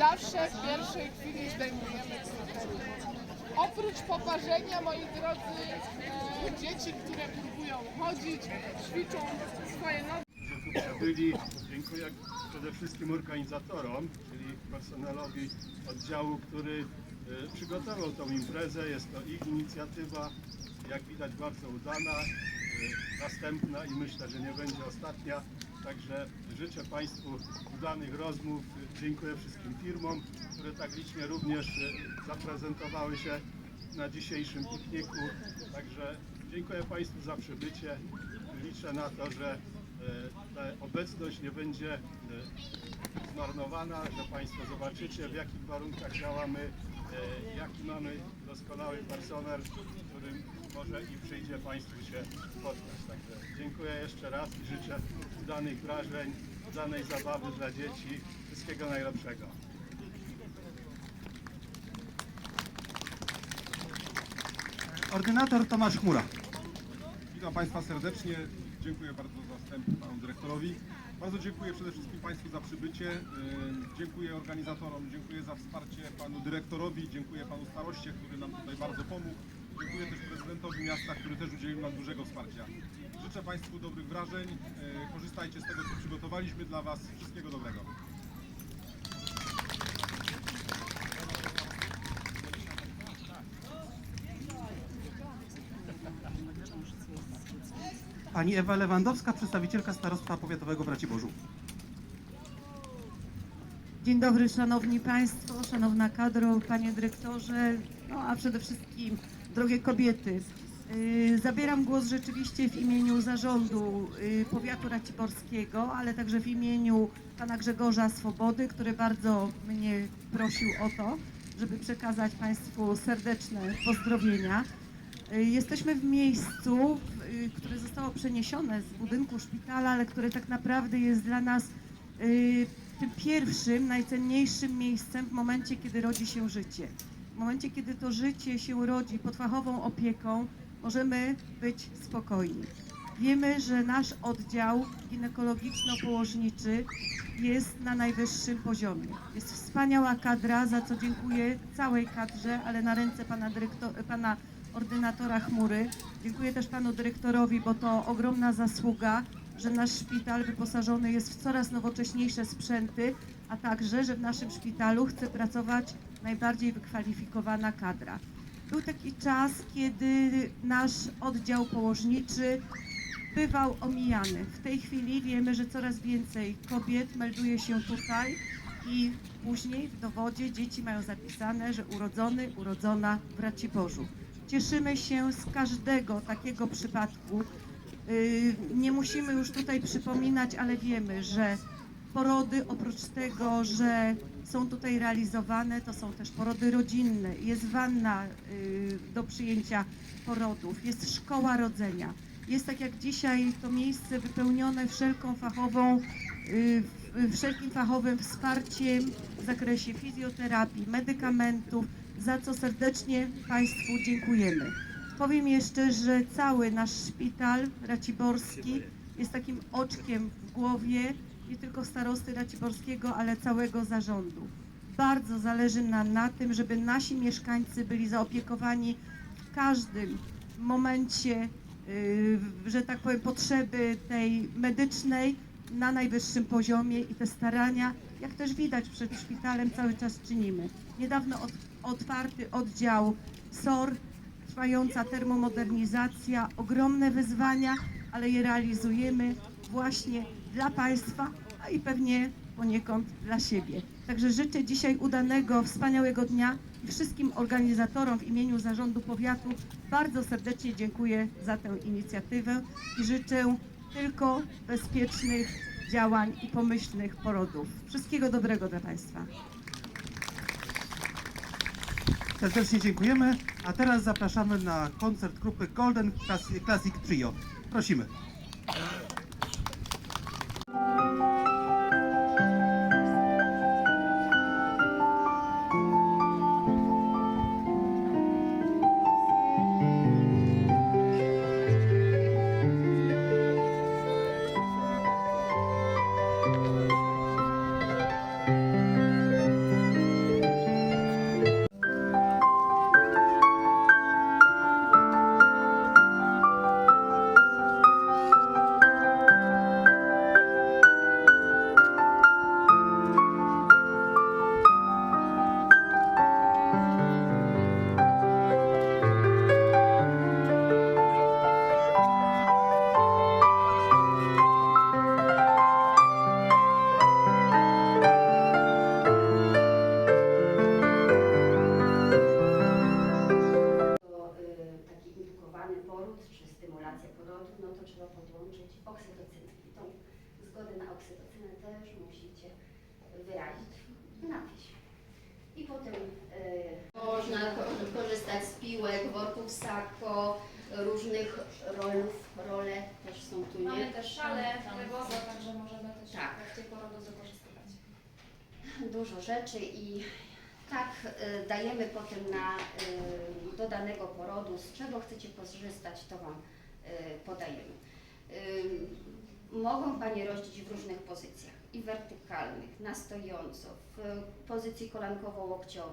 zawsze w pierwszej chwili zdejmujemy kryterium. Oprócz poparzenia, moi drodzy, e, dzieci, które próbują chodzić, ćwiczą swoje nogi. przybyli. Dziękuję przede wszystkim organizatorom, czyli personelowi oddziału, który e, przygotował tą imprezę. Jest to ich inicjatywa, jak widać bardzo udana, e, następna i myślę, że nie będzie ostatnia. Także życzę Państwu udanych rozmów. Dziękuję wszystkim firmom, które tak licznie również zaprezentowały się na dzisiejszym pikniku. Także dziękuję Państwu za przybycie. Liczę na to, że e, ta obecność nie będzie e, zmarnowana, że Państwo zobaczycie w jakich warunkach działamy, jaki mamy doskonały personel, którym może i przyjdzie Państwu się spotkać. Także dziękuję jeszcze raz i życzę udanych wrażeń, udanej zabawy dla dzieci. Wszystkiego najlepszego. Ordynator Tomasz Chmura. Witam Państwa serdecznie. Dziękuję bardzo za wstęp Panu Dyrektorowi. Bardzo dziękuję przede wszystkim Państwu za przybycie. Dziękuję organizatorom, dziękuję za wsparcie Panu Dyrektorowi, dziękuję Panu Staroście, który nam tutaj bardzo pomógł. Dziękuję też prezydentowi miasta, który też udzielił nam dużego wsparcia. Życzę Państwu dobrych wrażeń. Korzystajcie z tego, co przygotowaliśmy dla Was. Wszystkiego dobrego. Pani Ewa Lewandowska, przedstawicielka Starostwa Powiatowego w Raciborzu. Dzień dobry, szanowni państwo, szanowna kadro, panie dyrektorze, no a przede wszystkim drogie kobiety. Yy, Zabieram głos rzeczywiście w imieniu zarządu yy, powiatu raciborskiego, ale także w imieniu pana Grzegorza Swobody, który bardzo mnie prosił o to, żeby przekazać państwu serdeczne pozdrowienia. Y, Jesteśmy w miejscu, y, które zostało przeniesione z budynku szpitala, ale które tak naprawdę jest dla nas y, tym pierwszym, najcenniejszym miejscem w momencie, kiedy rodzi się życie. W momencie, kiedy to życie się rodzi pod fachową opieką, możemy być spokojni. Wiemy, że nasz oddział ginekologiczno-położniczy jest na najwyższym poziomie. Jest wspaniała kadra, za co dziękuję całej kadrze, ale na ręce pana, dyrektor, pana ordynatora Chmury. Dziękuję też panu dyrektorowi, bo to ogromna zasługa, że nasz szpital wyposażony jest w coraz nowocześniejsze sprzęty, a także, że w naszym szpitalu chce pracować najbardziej wykwalifikowana kadra. Był taki czas, kiedy nasz oddział położniczy bywał omijany. W tej chwili wiemy, że coraz więcej kobiet melduje się tutaj i później w dowodzie dzieci mają zapisane, że urodzony, urodzona w Raciborzu. Cieszymy się z każdego takiego przypadku. Yy, Nie musimy już tutaj przypominać, ale wiemy, że porody oprócz tego, że są tutaj realizowane, to są też porody rodzinne, jest wanna yy, do przyjęcia porodów, jest szkoła rodzenia. Jest tak jak dzisiaj to miejsce wypełnione wszelką fachową, w- wszelkim fachowym wsparciem w zakresie fizjoterapii, medykamentów, za co serdecznie Państwu dziękujemy. Powiem jeszcze, że cały nasz szpital raciborski jest takim oczkiem w głowie nie tylko starosty raciborskiego, ale całego zarządu. Bardzo zależy nam na tym, żeby nasi mieszkańcy byli zaopiekowani w każdym momencie, yy, że tak powiem, potrzeby tej medycznej na najwyższym poziomie i te starania, jak też widać przed szpitalem, cały czas czynimy. Niedawno otwarty oddział SOR, trwająca termomodernizacja, ogromne wyzwania, ale je realizujemy właśnie dla Państwa, a i pewnie poniekąd dla siebie. Także życzę dzisiaj udanego, wspaniałego dnia i wszystkim organizatorom w imieniu Zarządu Powiatu bardzo serdecznie dziękuję za tę inicjatywę i życzę tylko bezpiecznych działań i pomyślnych porodów. Wszystkiego dobrego dla Państwa. Serdecznie dziękujemy, a teraz zapraszamy na koncert grupy Golden Classic Trio. Prosimy. też musicie wyrazić na piśmie. I potem e, można korzystać z piłek, worków sako, różnych rolów, role też są tu, nie? Mamy też szale, wywozy, także możemy też tak. w trakcie porodu. Dużo rzeczy i tak e, dajemy potem na, e, y, do danego porodu, z czego chcecie korzystać, to Wam podajemy mogą Panie rościć w różnych pozycjach i wertykalnych, na stojąco, w pozycji kolankowo-łokciowej.